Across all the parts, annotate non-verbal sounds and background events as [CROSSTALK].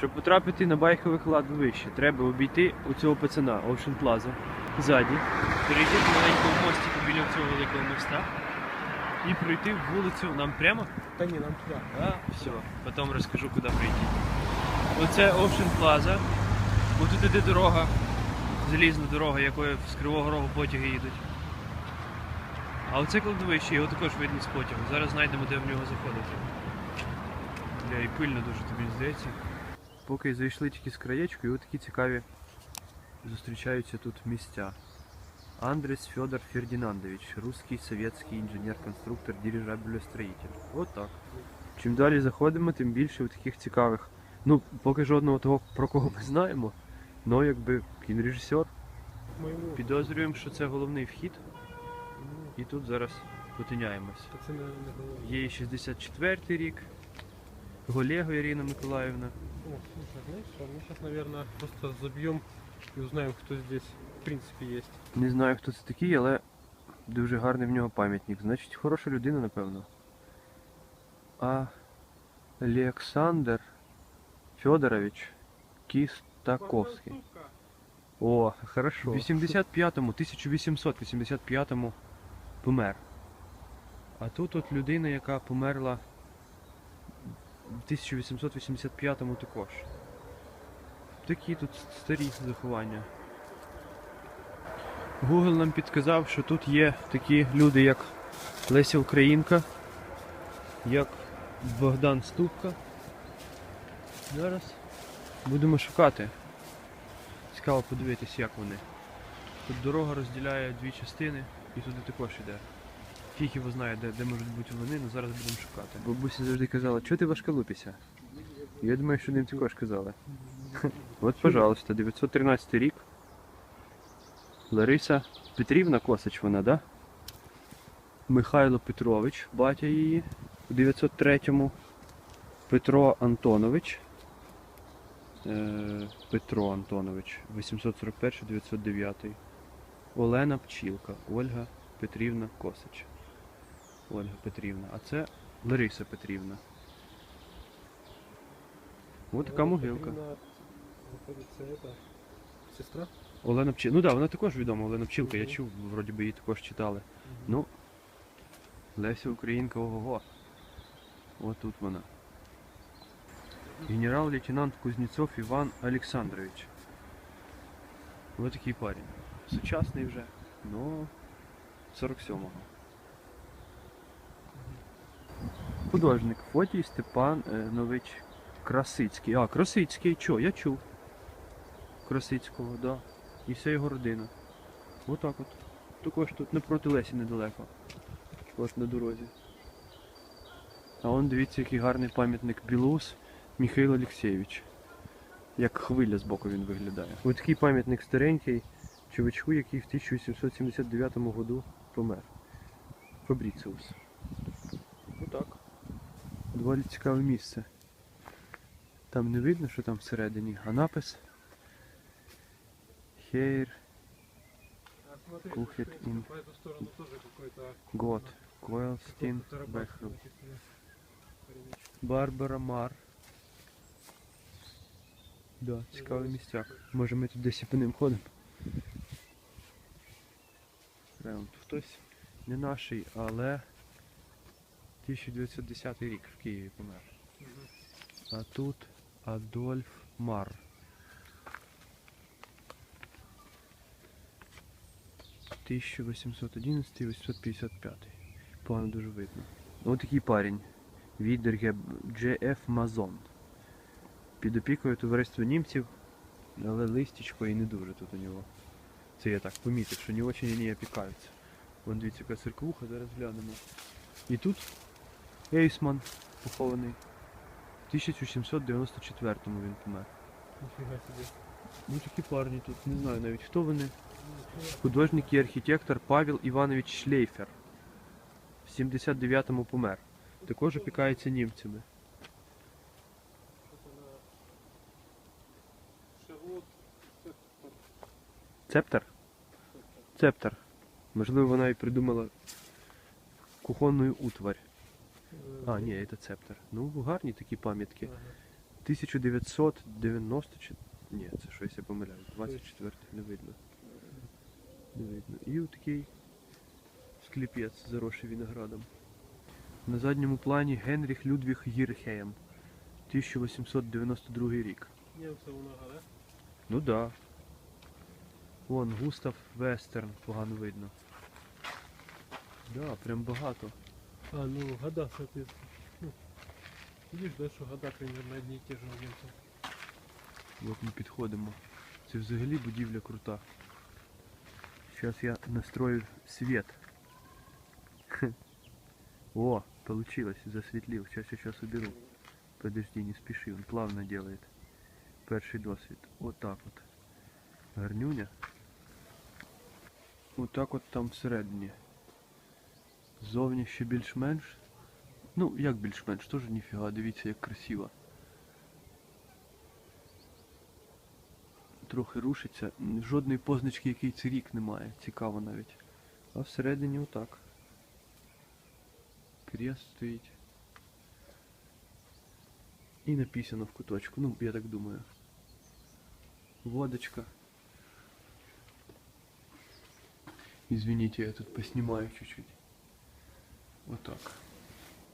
Щоб потрапити на байкове кладовище, треба обійти у цього пацана Ocean Plaza ззаді, перейти по маленькому мостику біля цього великого моста і пройти вулицю нам прямо. Та ні, нам туди. А, все, потім розкажу, куди прийти. Оце Ocean Plaza. Отут іде дорога, залізна дорога, якою з Кривого Рогу потяги їдуть. А оце кладовище, його також видно з потягу. Зараз знайдемо, де в нього заходити. Бля, і пильно дуже тобі здається. Поки зайшли тільки з краєчку, і отакі цікаві зустрічаються тут місця. Андрес Федор Фердинандович, русский советский інженер-конструктор, дирижаблестроитель. От так. Чим далі заходимо, тим більше таких цікавих. Ну, поки жодного того, про кого ми знаємо, але якби кінорежисер. Моєму. Підозрюємо, що це головний вхід, і тут зараз потиняємось. Є і 64 рік, Голего Ірина Миколаївна. Слушай, знаешь что, мы сейчас, наверное, просто забьем и узнаем, кто здесь в принципе есть. Не знаю, хто це такий, але дуже гарний в нього пам'ятник. Значить, хороша людина, напевно. А Олександр Федорович Кістаковський. О, хорошо. В 85-му, 1885-му помер. А тут от людина, яка померла в 1885-му також. Такі тут старі заховання. Google нам підказав, що тут є такі люди, як Леся Українка, як Богдан Ступка. Зараз будемо шукати. Цікаво подивитись, як вони. Тут дорога розділяє дві частини і туди також іде. Фіг його знає, де, де можуть бути вони, але зараз будемо шукати. Бабуся завжди казала, чого ти важка лупися? Я думаю, що ним також казали. [LAUGHS] От, пожалуйста, 913 рік. Лариса Петрівна Косач вона, да? Михайло Петрович, батя її у 903-му. Петро Антонович. Е, Петро Антонович, 841-909. Олена Пчілка, Ольга Петрівна Косач. Ольга Петрівна. А це Лариса Петрівна. Ось така могилка. Сестра. Олена Пчілка. Ну так, да, вона також відома, Олена Пчілка, я чув, вроді би її також читали. Ну, Леся Українка, ого-го. От тут вона. Генерал-лейтенант Кузнєцов Іван Олександрович. Ось такий парень. Сучасний вже, ну 47-го. Художник Фотій Степан е, Нович Красицький. А, Красицький, чо, я чув. Красицького, да. І вся його родина. Отак от. Також тут напроти Лесі недалеко. От на дорозі. А он дивіться, який гарний пам'ятник Білус Михайло Олексійович. Як хвиля з боку він виглядає. Ось такий пам'ятник старенький чувачку, який в 1879 году помер. Фабріціус. Отак. Доволі цікаве місце. Там не видно, що там всередині, а напис сторону тоже какой-то... God, себе. Паренечек. Барбара Мар. Да, цікавий місцяк. Може ми тут десь і по ним ходимо. Прям хтось не наший, але 1910 рік в Києві помер. А тут Адольф Мар. – 1811-855. Погано дуже видно. Ось такий парень. Відерге Дж.Ф. Мазон. Під опікою товариства німців, але листічко і не дуже тут у нього. Це я так помітив, що не очень вони опікаються. Вон дивіться, яка церквуха, зараз глянемо. І тут Ейсман похований. В 1794-му він помер. Нифига себе. Ну такі парні тут, не знаю навіть хто вони. Художник і архітектор Павел Іванович Шлейфер. В 79-му помер. Також опікається німцями. Цептер? Цептер. Можливо, вона і придумала кухонну утварь. А, ні, це цептер. Ну, гарні такі пам'ятки. Ага. 1990 чи. Ні, це щось я помиляюсь. 24 не видно. Не видно. І такий скліпець заросший виноградом. На задньому плані Генріх Людвіг Гірхеєм. 1892 рік. Немцев много, да? Ну да. Вон Густав Вестерн, погано видно. Да, прям багато. А, ну года, соответственно. Ну, видишь, да, что года примерно одни и те же у немцев. От ми підходимо. Це взагалі будівля крута. Зараз я настрою світ. О, получилось, засвітлив. Сейчас я сейчас уберу. Подожди, не спеши, он плавно делает. Перший досвід. Вот так от. Гарнюня. Отак от там всередині. Зовні ще більш-менш. Ну, як більш-менш, теж ніфіга, дивіться, як красиво. трохи рушиться. Жодної позначки, який це рік немає. Цікаво навіть. А всередині отак. Крест стоїть. І написано в куточку. Ну, я так думаю. Водочка. Извините, я тут поснимаю чуть-чуть. Вот так.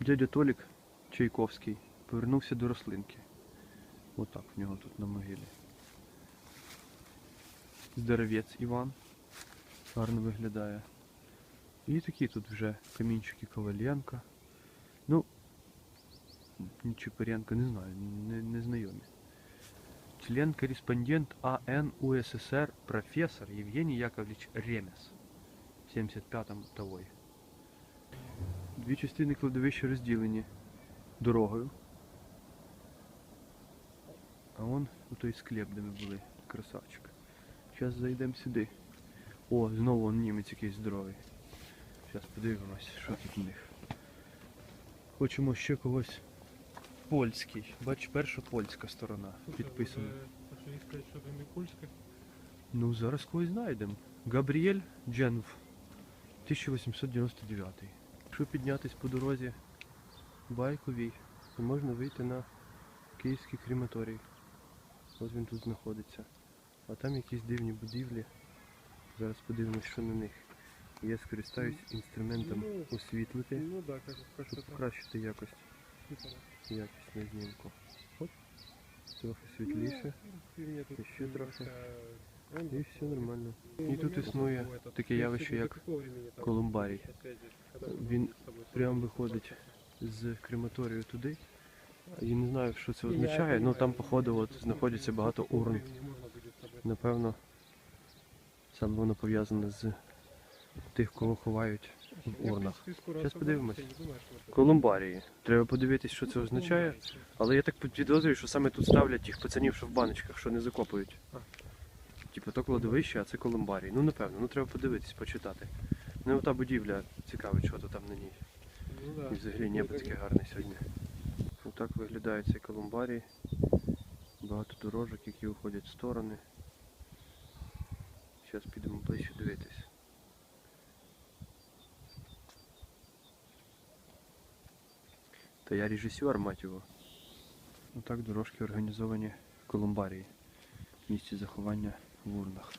Дядя Толік Чайковський повернувся до рослинки. Отак в нього тут на могилі. Здоровець Іван. Гарно виглядає. І такі тут вже камінчики Коваленка. Ну, ні Чепаренко, не знаю, не, не знайомі. Член-корреспондент АН УССР професор Євгеній Яковлевич Ремес. В 75-му тавої. Дві частини кладовища розділені дорогою. А вон у той склеп, де ми були. Красавчик. Зараз зайдемо сюди. О, знову он німець якийсь здоровий. Зараз подивимось, що тут у них. Хочемо ще когось польський. Бач, перша польська сторона. Підписана. Польская. Ну, зараз когось знайдемо. Габріель Дженв. 1899. Якщо піднятись по дорозі байковій, то можна вийти на Київський крематорій. Ось він тут знаходиться. А там якісь дивні будівлі. Зараз подивимось, що на них. Я скористаюсь інструментом Ну, освітлити, Ну щоб покращити якість, типа, якість на знімку. От, трохи світліше. Мне трохи. І все нормально. Ну, І тут існує таке Ну, явище, як колумбарій. Він с тобой прям связались? виходить з крематорію туди. Я не знаю, що це означає, але там, походу, от просто знаходиться багато урн. Напевно, саме воно пов'язане з тих, кого ховають в урнах. освобожусь, подивимось. Колумбарії. Треба подивитись, що це означає. Але я так підозрюю, що саме тут ставлять тих пацанів, що в баночках, що не закопують. Типу то кладовище, а це колумбарій. Ну напевно, ну треба подивитись, почитати. Ну та будівля цікавить, що то там на ній. Ну да. І взагалі небо таке гарне сьогодні. Отак виглядає цей колумбарій. Багато дорожок, які уходять в сторони. Зараз підемо ближче дивитись. Та я режисер, мать його. Отак дорожки організовані в колумбарії. В місці заховання в урнах.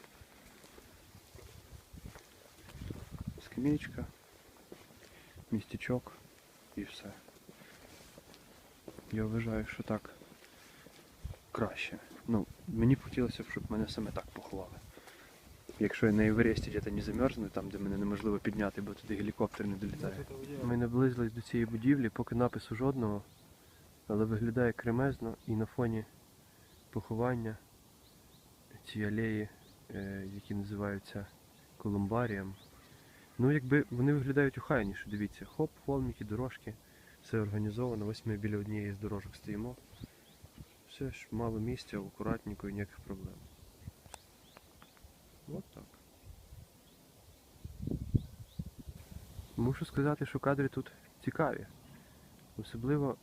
Скамеечка, містечок і все. Я вважаю, що так краще. Ну, мені б хотілося б, щоб мене саме так поховали. Якщо я на Евересті де не замерзну, там, де мене неможливо підняти, бо туди гелікоптер не долітає. Я- Ми наблизились до цієї будівлі, поки напису жодного, але виглядає кремезно і на фоні поховання ці алеї, е, які називаються колумбарієм. Ну, якби вони виглядають охайніше, дивіться, хоп, холмики, дорожки, все організовано. Ось ми біля однієї з дорожок стоїмо. Все ж мало місця, акуратненько і ніяких проблем. От так. Мушу сказати, що кадри тут цікаві. Особливо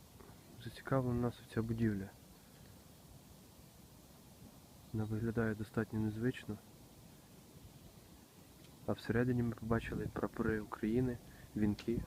зацікавлена нас ця будівля. Вона виглядає достатньо незвично. А всередині ми побачили прапори України, вінки.